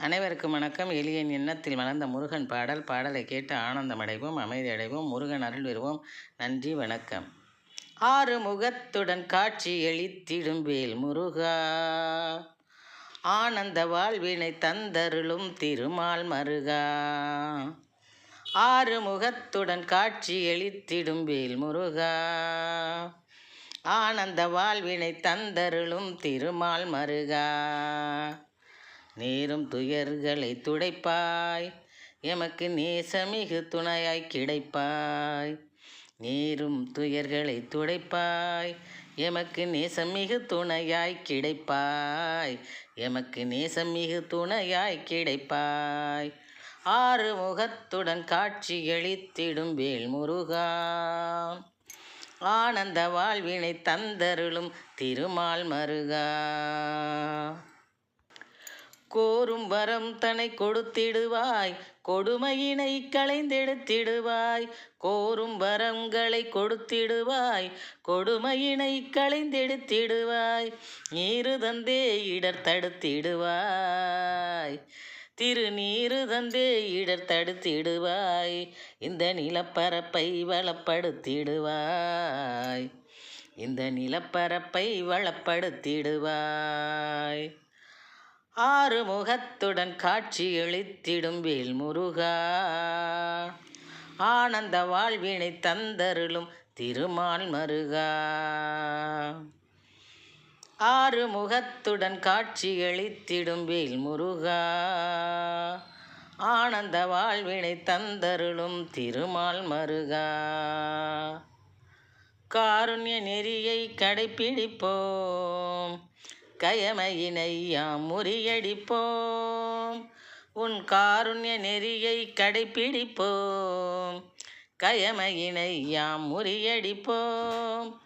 அனைவருக்கும் வணக்கம். எளியன் எண்ணத்தில் வளர்ந்த முருகன் பாடல். பாடலை கேட்டு ஆனந்தம் அடைவோம் அமைதி அடைவோம் முருகன் அருள் வருவோம் நன்றி வணக்கம். ஆறு முகத்துடன் காட்சி எளித்திடும் வேல் முருகா. ஆனந்த வாழ்வினை தந்தருளும் திருமால் மருகா. ஆறு முகத்துடன் காட்சி எளித்திடும் வேல் முருகா. ஆனந்த வாழ்வினை தந்தருளும் திருமால் மருகா. நேரும் துயர்களை துடைப்பாய். எமக்கு நேசமிகு துணையாய் கிடைப்பாய். நேரும் துயர்களை துடைப்பாய். எமக்கு நேசமிகு துணையாய் கிடைப்பாய். எமக்கு நேசமிகு துணையாய் கிடைப்பாய். ஆறு முகத்துடன் காட்சியளித்திடும் வேல் முருகா ஆனந்த வாழ்வினை தந்தருளும் திருமால் மருகா. கோரும் வரம் தனை கொடுத்திடுவாய். கொடுமையினை களைந்தெடுத்திடுவாய். கோரும் வரங்களை கொடுத்திடுவாய். கொடுமையினை களைந்தெடுத்திடுவாய். நீரு தந்தே இடர் தடுத்திடுவாய். திருநீரு தந்தே இடர் தடுத்திடுவாய். இந்த நிலப்பரப்பை வளப்படுத்திடுவாய். இந்த நிலப்பரப்பை வளப்படுத்திடுவாய். ஆறு முகத்துடன் காட்சியளித்திடும் வேல் முருகா ஆனந்த வாழ்வினை தந்தருளும் திருமால் மருகா. ஆறு முகத்துடன் காட்சியளித்திடும் வேல் முருகா ஆனந்த வாழ்வினை தந்தருளும் திருமால் மருகா. காருண்ய நெறியை கடைப்பிடிப்போம். கயமையினை யாம் முறியடிப்போம். உன் காருண்ய நெறியை கடைப்பிடிப்போம். கயமையினை யாம் முறியடிப்போம்.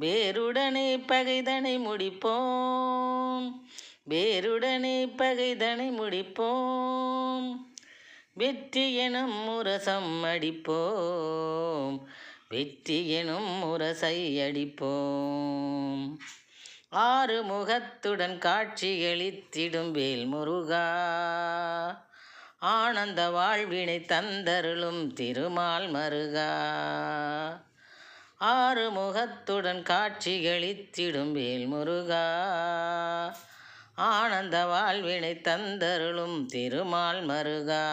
வேருடனே பகைதனை முடிப்போம். வேருடனே பகைதனை முடிப்போம். வெற்றி எனும் முரசம் அடிப்போம். வெற்றி எனும் முரசை அடிப்போம். ஆறு முகத்துடன் காட்சியளித்திடும் வேல் முருகா ஆனந்த வாழ்வினை தந்தருளும் திருமால் மருகா. ஆறு முகத்துடன் காட்சிகளித்திடும் வேல் முருகா ஆனந்த வாழ்வினை தந்தருளும் திருமால் மருகா.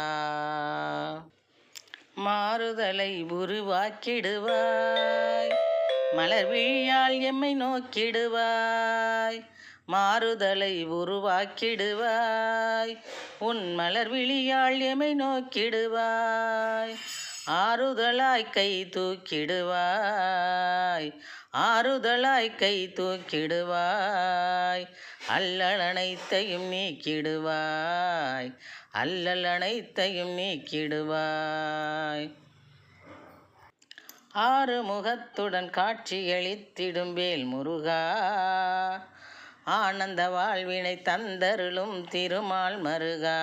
மாறுதலை உருவாக்கிடுவாய். மலர் விழியால் எம்மை நோக்கிடுவாய் மாறுதலை உருவாக்கிடுவாய். உன் மலர் விழியால் எமை நோக்கிடுவாய் ஆறுதலாய் கை தூக்கிடுவாய். ஆறுதலாய் கை தூக்கிடுவாய் அல்லல் அனைத்தையும் நீக்கிடுவாய். அல்லல் அனைத்தையும் நீக்கிடுவாய். ஆறு முகத்துடன் காட்சியளித்திடும் வேல் முருகா ஆனந்த வாழ்வினை தந்தருளும் திருமால் மருகா.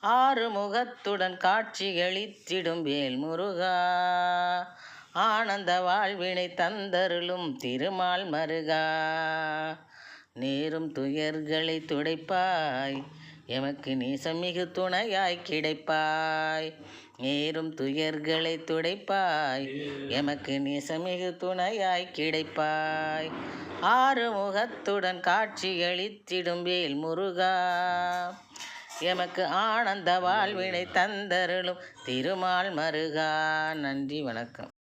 ஆறு முகத்துடன் காட்சியளித்திடும் வேல் முருகா ஆனந்த வாழ்வினை தந்தருளும் திருமால் மருகா. நேரும் துயர்களை துடைப்பாய். எமக்கு நேசமிகு துணையாய் கிடைப்பாய். நேரும் துயர்களை துடைப்பாய். எமக்கு நேசமிகு துணையாய் கிடைப்பாய். ஆறு முகத்துடன் காட்சி அளித்திடும் வேல் முருகா எமக்கு ஆனந்த வாழ்வினை தந்தருளும் திருமால் மருகா. நன்றி வணக்கம்.